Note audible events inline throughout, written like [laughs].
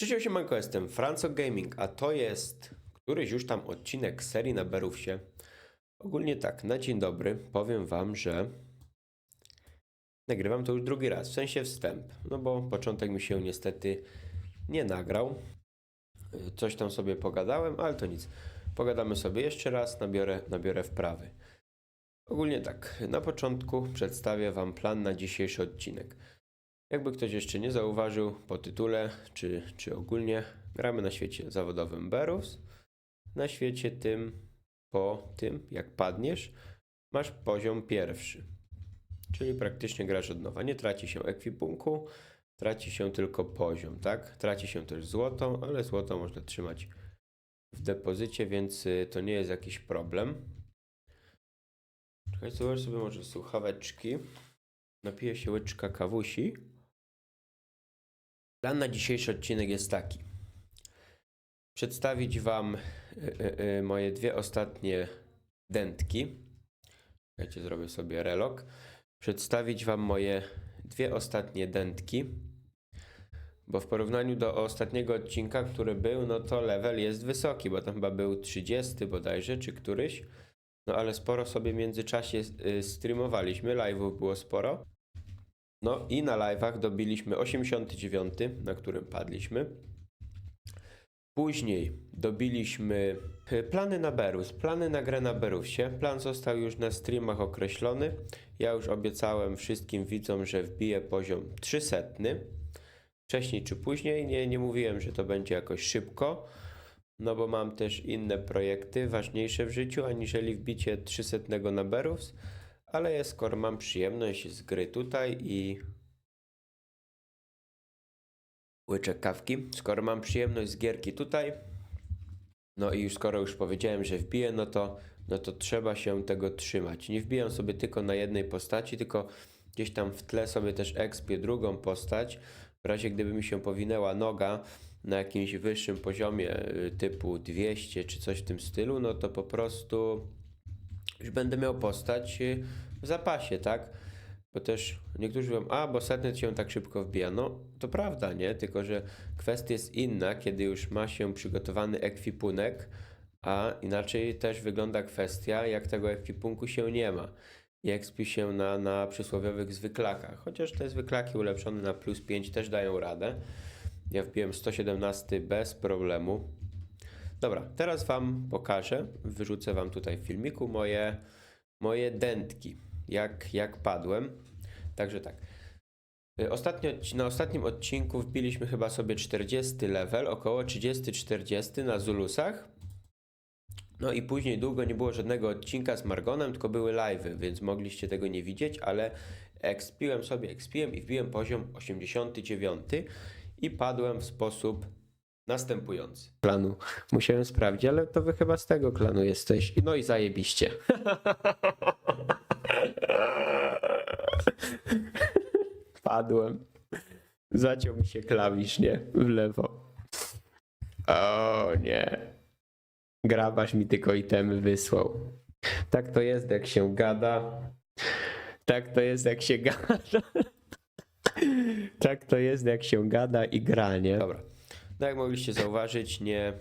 Cześć, siemanko, jestem Franco Gaming, a to jest któryś już tam odcinek serii na Berówsie. Ogólnie tak, na dzień dobry powiem wam, że nagrywam to już drugi raz, w sensie wstęp, no bo początek mi się niestety nie nagrał. Coś tam sobie pogadałem, ale to nic. Pogadamy sobie jeszcze raz, nabiorę, nabiorę wprawy. Ogólnie tak, na początku przedstawię wam plan na dzisiejszy odcinek. Jakby ktoś jeszcze nie zauważył po tytule, czy, czy ogólnie, gramy na świecie zawodowym Berus. Na świecie tym, po tym, jak padniesz, masz poziom pierwszy. Czyli praktycznie grasz od nowa. Nie traci się ekwipunku, traci się tylko poziom, tak? Traci się też złoto, ale złoto można trzymać w depozycie, więc y, to nie jest jakiś problem. Czekaj, zobacz sobie może słuchaweczki. Napiję się łyczka kawusi. Plan na dzisiejszy odcinek jest taki. Przedstawić Wam y, y, y, moje dwie ostatnie dętki. Czekajcie, zrobię sobie relok. Przedstawić Wam moje dwie ostatnie dętki. Bo w porównaniu do ostatniego odcinka, który był, no to level jest wysoki, bo tam chyba był 30 bodajże, czy któryś. No ale sporo sobie w międzyczasie y, streamowaliśmy, live'ów było sporo. No i na live'ach dobiliśmy 89, na którym padliśmy. Później dobiliśmy y, plany na Berus, plany na grę na Berusie. Plan został już na streamach określony. Ja już obiecałem wszystkim widzom, że wbiję poziom 300. Wcześniej czy później, nie, nie mówiłem, że to będzie jakoś szybko, no bo mam też inne projekty ważniejsze w życiu, aniżeli wbicie 300 na Berus, ale ja skoro mam przyjemność z gry tutaj i łyczek kawki, skoro mam przyjemność z gierki tutaj, no i już skoro już powiedziałem, że wbiję, no to, no to trzeba się tego trzymać. Nie wbijam sobie tylko na jednej postaci, tylko gdzieś tam w tle sobie też expię drugą postać, w razie gdyby mi się powinęła noga na jakimś wyższym poziomie y, typu 200 czy coś w tym stylu, no to po prostu już będę miał postać y, w zapasie, tak? Bo też niektórzy mówią, a bo setnet się tak szybko wbija. No to prawda, nie? Tylko, że kwestia jest inna, kiedy już ma się przygotowany ekwipunek, a inaczej też wygląda kwestia, jak tego ekwipunku się nie ma. I ekspi się na, na przysłowiowych zwyklakach. Chociaż te zwyklaki ulepszone na plus 5 też dają radę. Ja wbiłem 117 bez problemu. Dobra, teraz Wam pokażę, wyrzucę Wam tutaj w filmiku moje, moje dętki, jak, jak padłem. Także tak. Y, na ostatnim odcinku wbiliśmy chyba sobie 40 level, około 30-40 na Zulusach. No i później długo nie było żadnego odcinka z Margonem, tylko były live'y, więc mogliście tego nie widzieć, ale ekspiłem sobie, ekspiłem i wbiłem poziom 89 i padłem w sposób następujący. Klanu musiałem sprawdzić, ale to wy chyba z tego klanu jesteś. No i zajebiście. [laughs] Padłem. Zaciął mi się klawisz, nie? W lewo. O nie. Grabarz mi tylko itemy wysłał. Tak to jest, jak się gada. Tak to jest, jak się [laughs] gada. Tak to jest, jak się gada i gra, nie? Dobra. No jak mogliście zauważyć, nie,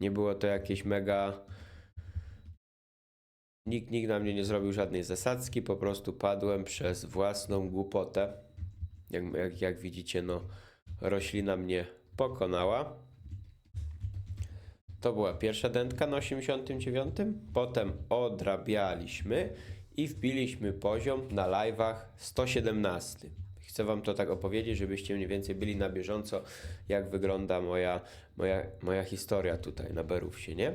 nie było to jakieś mega... Nikt, nikt na mnie nie zrobił żadnej zasadzki, po prostu padłem przez własną głupotę. Jak, jak, jak widzicie, no roślina mnie pokonała. To była pierwsza dętka na 89. Potem odrabialiśmy i wbiliśmy poziom na live'ach 117. Chcę wam to tak opowiedzieć, żebyście mniej więcej byli na bieżąco, jak wygląda moja, moja, moja historia tutaj na Berówsie, nie?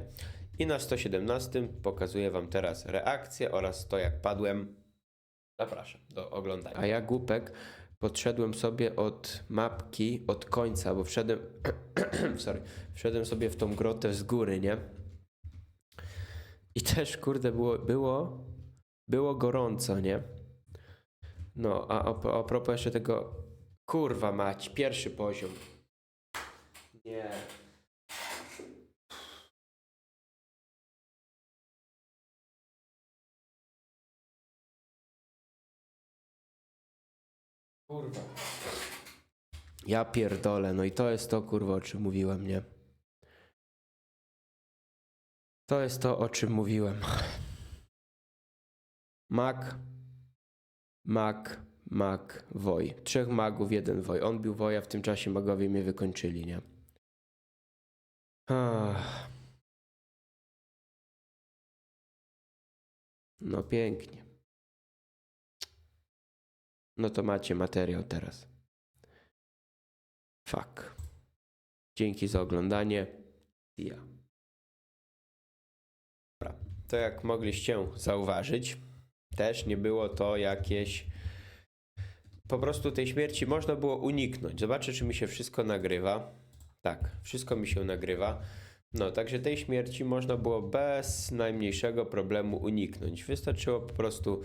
I na 117 pokazuję wam teraz reakcję oraz to, jak padłem. Zapraszam do oglądania. A ja, głupek, podszedłem sobie od mapki, od końca, bo wszedłem, [clears throat] sorry, wszedłem sobie w tą grotę z góry, nie? I też, kurde, było, było, było gorąco, nie? No, a a, a propos jeszcze tego, kurwa mać, pierwszy poziom. Nie. Kurwa. Ja pierdolę, no i to jest to kurwa o czym mówiłem, nie? To jest to o czym mówiłem. Mag, mag, mag, woj. Trzech magów, jeden woj. On bił woja, w tym czasie magowie mnie wykończyli, nie? Ach. No pięknie. No to macie materiał teraz. Fuck. Dzięki za oglądanie. Ja. To jak mogliście zauważyć, też nie było to jakieś. Po prostu tej śmierci można było uniknąć. Zobaczę, czy mi się wszystko nagrywa. Tak, wszystko mi się nagrywa. No, także tej śmierci można było bez najmniejszego problemu uniknąć. Wystarczyło po prostu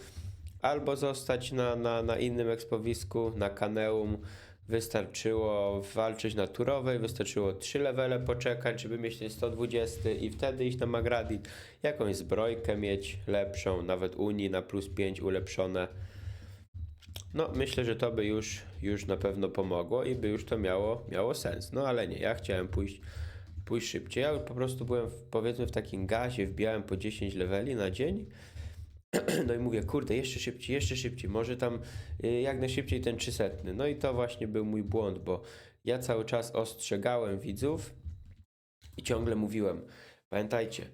albo zostać na, na, na innym ekspowisku, na kaneum. Wystarczyło walczyć na turowej, wystarczyło 3 levele poczekać, żeby mieć ten 120 i wtedy iść na Magradit. Jakąś zbrojkę mieć lepszą, nawet Unii na plus 5 ulepszone. No, myślę, że to by już, już na pewno pomogło i by już to miało, miało sens. No ale nie, ja chciałem pójść, pójść szybciej. Ja po prostu byłem w, powiedzmy w takim gazie, wbijałem po 10 leveli na dzień. [clears throat] No i mówię, kurde, jeszcze szybciej, jeszcze szybciej, może tam y, jak najszybciej ten 300. No i to właśnie był mój błąd, bo ja cały czas ostrzegałem widzów i ciągle mówiłem, pamiętajcie,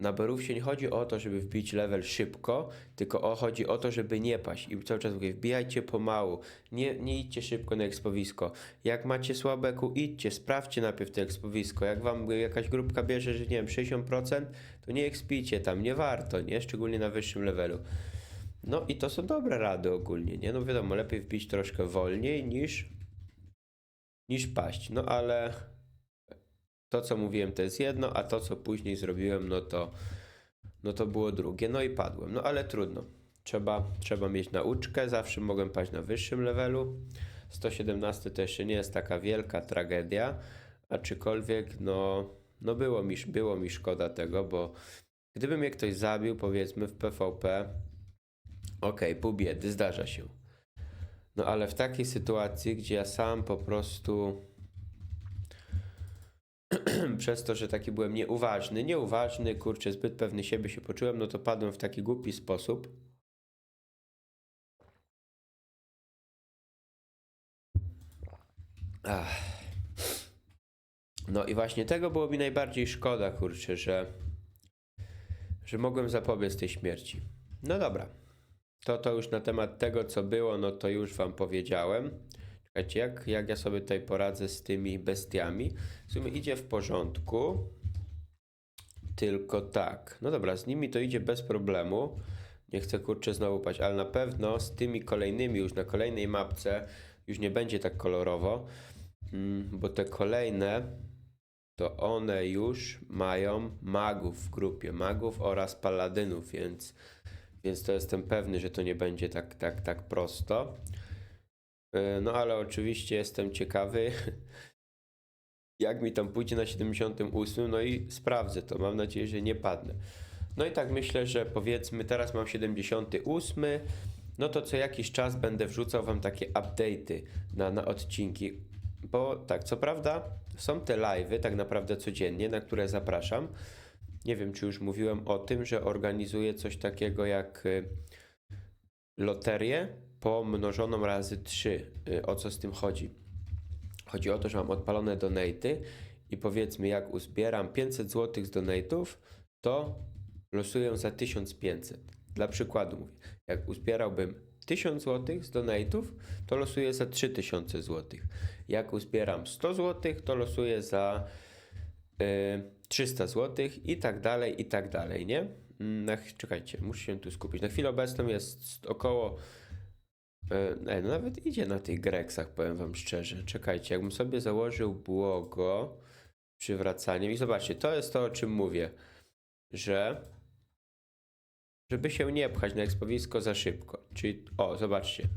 na Berówsie nie chodzi o to, żeby wbić level szybko, tylko o, chodzi o to, żeby nie paść. I cały czas mówię, wbijajcie pomału, nie, nie idźcie szybko na ekspowisko. Jak macie słabe ku, idźcie, sprawdźcie najpierw to ekspowisko. Jak wam jakaś grupka bierze, że nie wiem, 60%, to nie ekspijcie tam, nie warto, nie? Szczególnie na wyższym levelu. No i to są dobre rady ogólnie, nie? No wiadomo, lepiej wbić troszkę wolniej niż, niż paść. No ale to, co mówiłem, to jest jedno, a to, co później zrobiłem, no to, no to było drugie. No i padłem. No ale trudno. Trzeba, trzeba mieć nauczkę. Zawsze mogłem paść na wyższym levelu. 117 to jeszcze nie jest taka wielka tragedia, aczkolwiek no, no było, mi, było mi szkoda tego, bo gdyby mnie ktoś zabił, powiedzmy w PvP, okej, pół biedy, zdarza się. No ale w takiej sytuacji, gdzie ja sam po prostu [clears throat] przez to, że taki byłem nieuważny, nieuważny, kurczę, zbyt pewny siebie się poczułem, no to padłem w taki głupi sposób. Ach. No i właśnie tego było mi najbardziej szkoda, kurczę, że, że mogłem zapobiec tej śmierci. No dobra. To to już na temat tego, co było, no to już wam powiedziałem. Czekajcie, jak, jak ja sobie tutaj poradzę z tymi bestiami? W sumie idzie w porządku. Tylko tak. No dobra, z nimi to idzie bez problemu. Nie chcę kurczę znowu paść, ale na pewno z tymi kolejnymi już na kolejnej mapce już nie będzie tak kolorowo, mm, bo te kolejne to one już mają magów w grupie, magów oraz paladynów, więc, więc to jestem pewny, że to nie będzie tak, tak, tak prosto. E, No ale oczywiście jestem ciekawy, [laughs] jak mi tam pójdzie na 78, no i sprawdzę to. Mam nadzieję, że nie padnę. No i tak myślę, że powiedzmy teraz mam 78, no to co jakiś czas będę wrzucał wam takie update'y na, na odcinki. Bo tak, co prawda są te live'y tak naprawdę codziennie, na które zapraszam. Nie wiem, czy już mówiłem o tym, że organizuję coś takiego jak y, loterię pomnożoną razy 3. Y, O co z tym chodzi? Chodzi o to, że mam odpalone donaty i powiedzmy, jak uzbieram 500 zł z donatów, to losuję za 1500. Dla przykładu mówię, jak uzbierałbym 1000 zł z donatów, to losuję za 3000 zł. Jak uzbieram 100 zł, to losuję za y, 300 zł i tak dalej, i tak dalej, nie? Mm, Na, czekajcie, muszę się tu skupić. Na chwilę obecną jest około E, no nawet idzie na tych Greksach, powiem wam szczerze. Czekajcie, jakbym sobie założył błogo przywracaniem i zobaczcie, to jest to, o czym mówię, że żeby się nie pchać na ekspowisko za szybko. Czyli, o, zobaczcie,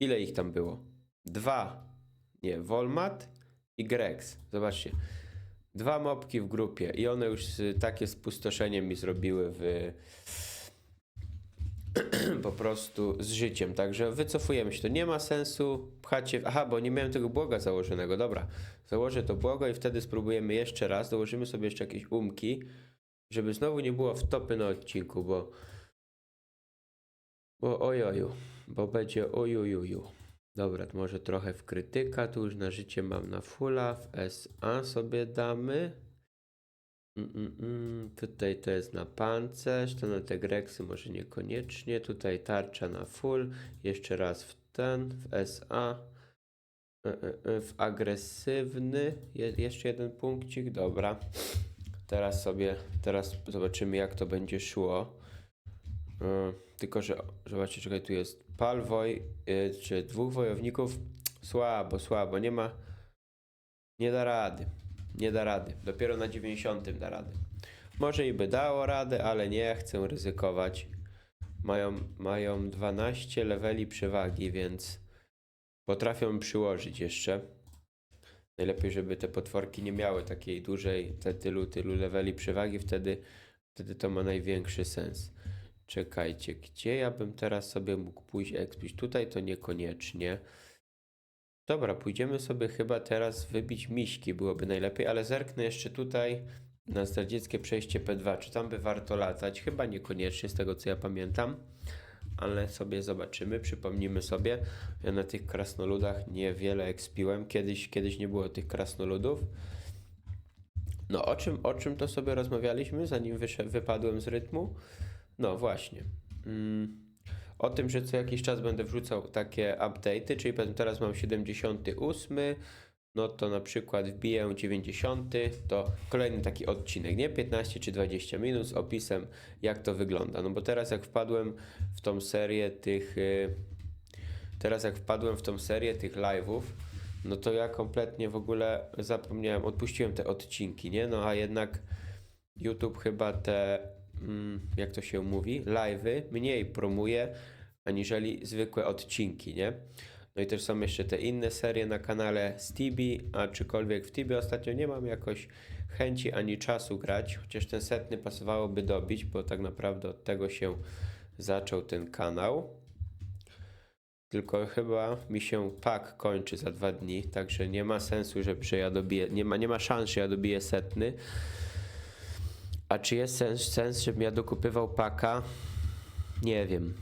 ile ich tam było? Dwa, nie, Wolmat i Greks. Zobaczcie, dwa mopki w grupie i one już takie spustoszenie mi zrobiły w [clears throat] po prostu z życiem. Także wycofujemy się. To nie ma sensu pchać się. Aha, bo nie miałem tego błoga założonego. Dobra, założę to błogo i wtedy spróbujemy jeszcze raz. Dołożymy sobie jeszcze jakieś umki, żeby znowu nie było wtopy na odcinku, bo. Bo ojoju, bo będzie ojujuju. Dobra, to może trochę w krytyka. Tu już na życie mam na fulla. W SA sobie damy. Mm, mm, mm. Tutaj to jest na pancerz, to na te greksy może niekoniecznie. Tutaj tarcza na full. Jeszcze raz w ten, w SA. E, e, e, W agresywny. Je, jeszcze jeden punkcik, dobra. Teraz sobie, teraz zobaczymy jak to będzie szło. Tylko, że zobaczcie, czekaj, tu jest palwoj, e, czy dwóch wojowników. Słabo, słabo, nie ma, nie da rady. Nie da rady. Dopiero na 90 da radę. Może i by dało radę, ale nie chcę ryzykować. Mają, mają 12 leveli przewagi, więc potrafią przyłożyć jeszcze. Najlepiej, żeby te potworki nie miały takiej dużej, te tylu, tylu leveli przewagi, wtedy, wtedy to ma największy sens. Czekajcie, gdzie ja bym teraz sobie mógł pójść expić? Tutaj to niekoniecznie. Dobra, pójdziemy sobie chyba teraz wybić miśki, byłoby najlepiej, ale zerknę jeszcze tutaj na zdradzieckie przejście P2. Czy tam by warto latać? Chyba niekoniecznie, z tego co ja pamiętam, ale sobie zobaczymy, przypomnimy sobie. Ja na tych krasnoludach niewiele ekspiłem, kiedyś, kiedyś nie było tych krasnoludów. No, o czym, o czym to sobie rozmawialiśmy, zanim wypadłem z rytmu? No, właśnie. Mm o tym, że co jakiś czas będę wrzucał takie update'y, czyli powiedzmy teraz mam 78, no to na przykład wbiję 90, to kolejny taki odcinek, nie 15 czy 20 minut z opisem jak to wygląda. No bo teraz jak wpadłem w tą serię tych y, teraz jak wpadłem w tą serię tych live'ów, no to ja kompletnie w ogóle zapomniałem, odpuściłem te odcinki, nie? No a jednak YouTube chyba te, jak to się mówi, live'y mniej promuje aniżeli zwykłe odcinki, nie? No i też są jeszcze te inne serie na kanale z Tibi, a czykolwiek w Tibi ostatnio nie mam jakoś chęci ani czasu grać, chociaż ten setny pasowałoby dobić, bo tak naprawdę od tego się zaczął ten kanał. Tylko chyba mi się pak kończy za dwa dni, także nie ma sensu, że, że ja dobiję, nie ma, nie ma szans, że ja dobiję setny. A czy jest sens, sens, żebym ja dokupywał paka? Nie wiem.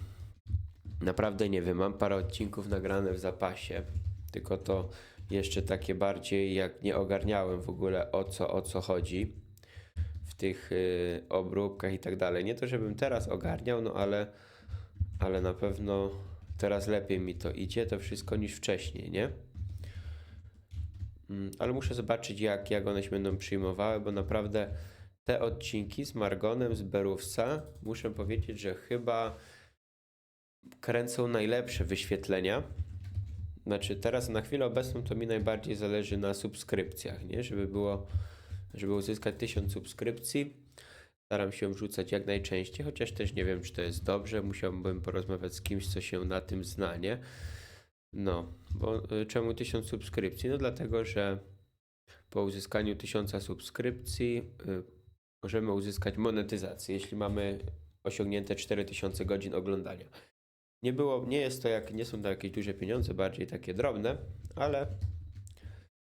Naprawdę nie wiem. Mam parę odcinków nagrane w zapasie, tylko to jeszcze takie bardziej jak nie ogarniałem w ogóle o co, o co chodzi w tych y, obróbkach i tak dalej. Nie to, żebym teraz ogarniał, no ale, ale na pewno teraz lepiej mi to idzie, to wszystko niż wcześniej, nie? Mm, Ale muszę zobaczyć, jak, jak one się będą przyjmowały, bo naprawdę te odcinki z Margonem, z Berówca, muszę powiedzieć, że chyba kręcą najlepsze wyświetlenia. Znaczy, teraz na chwilę obecną to mi najbardziej zależy na subskrypcjach, nie? Żeby było, żeby uzyskać 1000 subskrypcji. Staram się wrzucać jak najczęściej, chociaż też nie wiem, czy to jest dobrze. Musiałbym porozmawiać z kimś, co się na tym zna, nie? No, bo y, czemu 1000 subskrypcji? No dlatego, że po uzyskaniu 1000 subskrypcji y, możemy uzyskać monetyzację, jeśli mamy osiągnięte 4000 godzin oglądania. Nie było, nie jest to jak, nie są to jakieś duże pieniądze, bardziej takie drobne, ale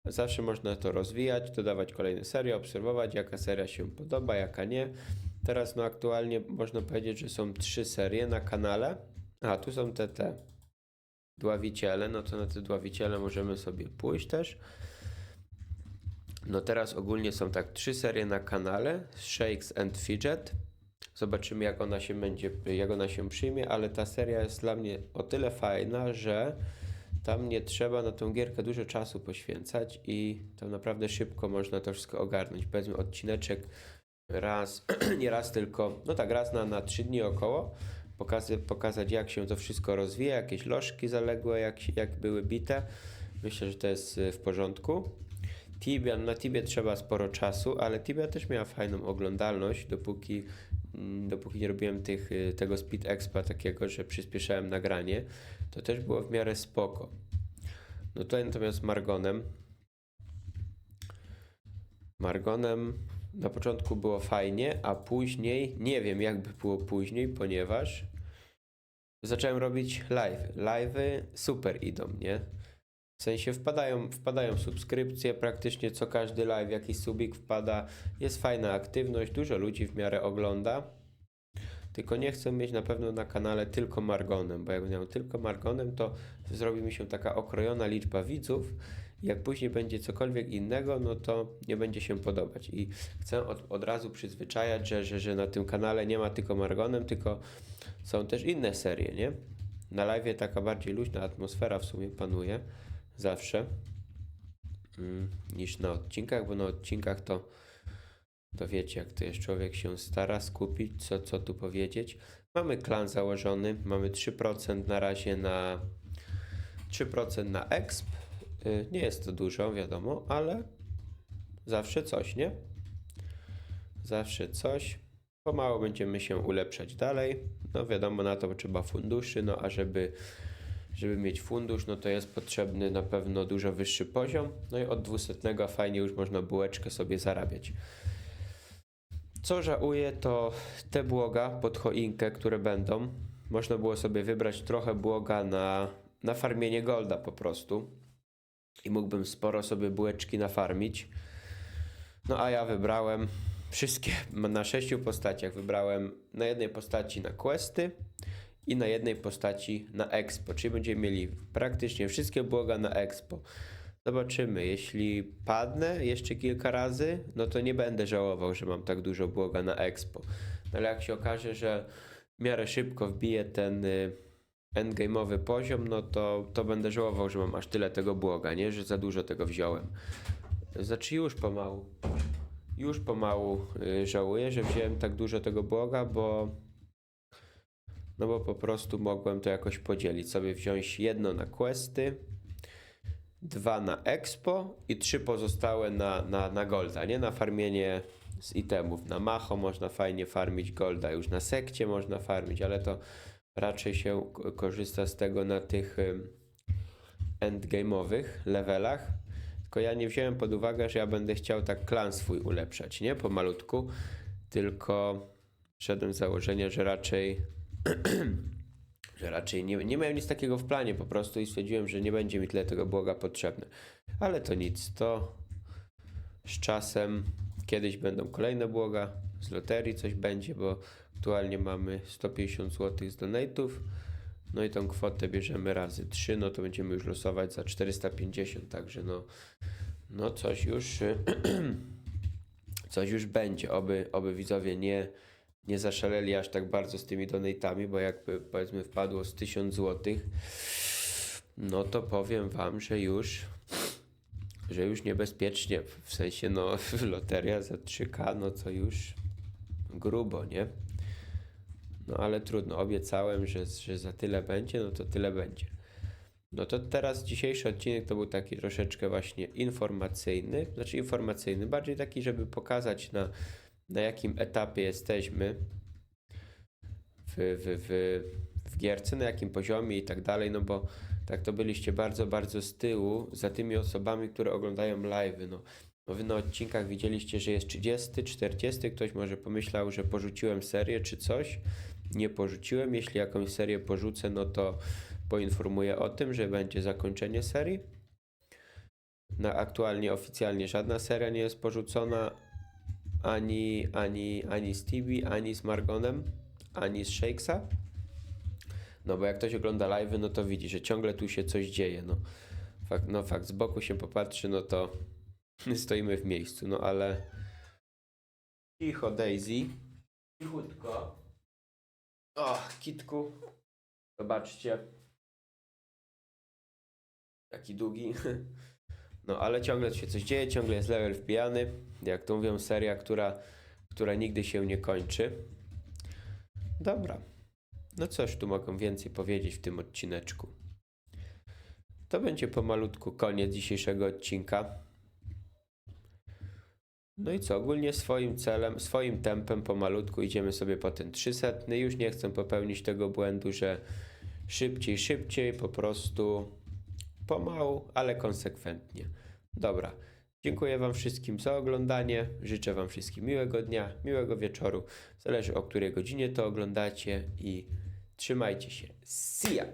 zawsze można to rozwijać, dodawać kolejne serie, obserwować jaka seria się podoba, jaka nie. Teraz no aktualnie można powiedzieć, że są trzy serie na kanale. A tu są te te dławiciele, no to na te dławiciele możemy sobie pójść też. No teraz ogólnie są tak trzy serie na kanale, Shakes and Fidget. Zobaczymy jak ona się będzie, jak ona się przyjmie, ale ta seria jest dla mnie o tyle fajna, że tam nie trzeba na tą gierkę dużo czasu poświęcać i tam naprawdę szybko można to wszystko ogarnąć. Powiedzmy odcineczek raz, [clears throat] nie raz tylko, no tak raz na, na trzy dni około, pokazy, pokazać jak się to wszystko rozwija, jakieś lożki zaległe, jak, jak były bite. Myślę, że to jest y, w porządku. Tibia, na Tibie trzeba sporo czasu, ale Tibia też miała fajną oglądalność, dopóki, mm, dopóki nie robiłem tych, y, tego speed expa takiego, że przyspieszałem nagranie, to też było w miarę spoko. No tutaj natomiast Margonem, Margonem na początku było fajnie, a później nie wiem jak by było później, ponieważ zacząłem robić live. Live'y super idą, nie? W sensie wpadają, wpadają subskrypcje, praktycznie co każdy live, jakiś subik wpada. Jest fajna aktywność, dużo ludzi w miarę ogląda. Tylko nie chcę mieć na pewno na kanale tylko Margonem, bo jak miał tylko Margonem, to zrobi mi się taka okrojona liczba widzów. Jak później będzie cokolwiek innego, no to nie będzie się podobać. I chcę od, od razu przyzwyczajać, że, że, że na tym kanale nie ma tylko Margonem, tylko są też inne serie, nie? Na live taka bardziej luźna atmosfera w sumie panuje zawsze mm, niż na odcinkach, bo na odcinkach to, to wiecie, jak to jest człowiek się stara skupić, co, co tu powiedzieć. Mamy klan założony, mamy 3% na razie na 3% na exp. Y, Nie jest to dużo, wiadomo, ale zawsze coś, nie? Zawsze coś. Pomału będziemy się ulepszać dalej. No wiadomo, na to trzeba funduszy, no a żeby, żeby mieć fundusz, no to jest potrzebny na pewno dużo wyższy poziom. No i od 200 fajnie już można bułeczkę sobie zarabiać. Co żałuję, to te błoga pod choinkę, które będą. Można było sobie wybrać trochę błoga na, na farmienie golda po prostu. I mógłbym sporo sobie bułeczki nafarmić. No a ja wybrałem wszystkie na sześciu postaciach. Wybrałem na jednej postaci na questy i na jednej postaci na expo. Czyli będziemy mieli praktycznie wszystkie błoga na expo. Zobaczymy. Jeśli padnę jeszcze kilka razy, no to nie będę żałował, że mam tak dużo błoga na expo. No ale jak się okaże, że w miarę szybko wbiję ten y, endgame'owy poziom, no to, to będę żałował, że mam aż tyle tego błoga, nie? Że za dużo tego wziąłem. Znaczy już pomału. Już pomału y, żałuję, że wziąłem tak dużo tego błoga, bo no bo po prostu mogłem to jakoś podzielić. Sobie wziąć jedno na questy, dwa na expo i trzy pozostałe na, na, na golda, nie? Na farmienie z itemów. Na macho można fajnie farmić golda, już na sekcie można farmić, ale to raczej się korzysta z tego na tych endgame'owych levelach. Tylko ja nie wziąłem pod uwagę, że ja będę chciał tak klan swój ulepszać, nie? Pomalutku. Tylko szedłem z założenia, że raczej [clears throat] że raczej nie, nie miałem nic takiego w planie po prostu i stwierdziłem, że nie będzie mi tyle tego błoga potrzebne. Ale to nic, to z czasem kiedyś będą kolejne błoga, z loterii coś będzie, bo aktualnie mamy 150 zł z donate'ów, no i tą kwotę bierzemy razy 3, no to będziemy już losować za 450, także no, no coś już [clears throat] coś już będzie, oby, oby widzowie nie nie zaszaleli aż tak bardzo z tymi donate'ami, bo jakby powiedzmy wpadło z 1000 zł, no to powiem wam, że już że już niebezpiecznie, w sensie no [laughs] loteria za 3K, no to już grubo, nie? No ale trudno, obiecałem, że, że za tyle będzie, no to tyle będzie. No to teraz dzisiejszy odcinek to był taki troszeczkę właśnie informacyjny, znaczy informacyjny, bardziej taki, żeby pokazać na, na jakim etapie jesteśmy w, w, w, w gierce, na jakim poziomie i tak dalej, no bo tak to byliście bardzo, bardzo z tyłu za tymi osobami, które oglądają live. No, no wy na odcinkach widzieliście, że jest 30, 40, ktoś może pomyślał, że porzuciłem serię czy coś. Nie porzuciłem. Jeśli jakąś serię porzucę, no to poinformuję o tym, że będzie zakończenie serii. Na aktualnie oficjalnie żadna seria nie jest porzucona ani, ani, ani z Tibi, ani z Margonem, ani z Shakesa. No bo jak ktoś ogląda live, no to widzi, że ciągle tu się coś dzieje. No fakt, no fakt, z boku się popatrzy, no to [laughs] stoimy w miejscu, no ale cicho Daisy. Cichutko. O, kitku. Zobaczcie. Taki długi. [laughs] No ale ciągle się coś dzieje, ciągle jest level wpijany. Jak to mówią, seria, która, która nigdy się nie kończy. Dobra. No coś tu mogę więcej powiedzieć w tym odcineczku. To będzie pomalutku koniec dzisiejszego odcinka. No i co, ogólnie swoim celem, swoim tempem pomalutku idziemy sobie po ten 300. Już nie chcę popełnić tego błędu, że szybciej, szybciej, po prostu pomału, ale konsekwentnie. Dobra. Dziękuję Wam wszystkim za oglądanie. Życzę Wam wszystkim miłego dnia, miłego wieczoru. Zależy o której godzinie to oglądacie i Trzymajcie się. See ya!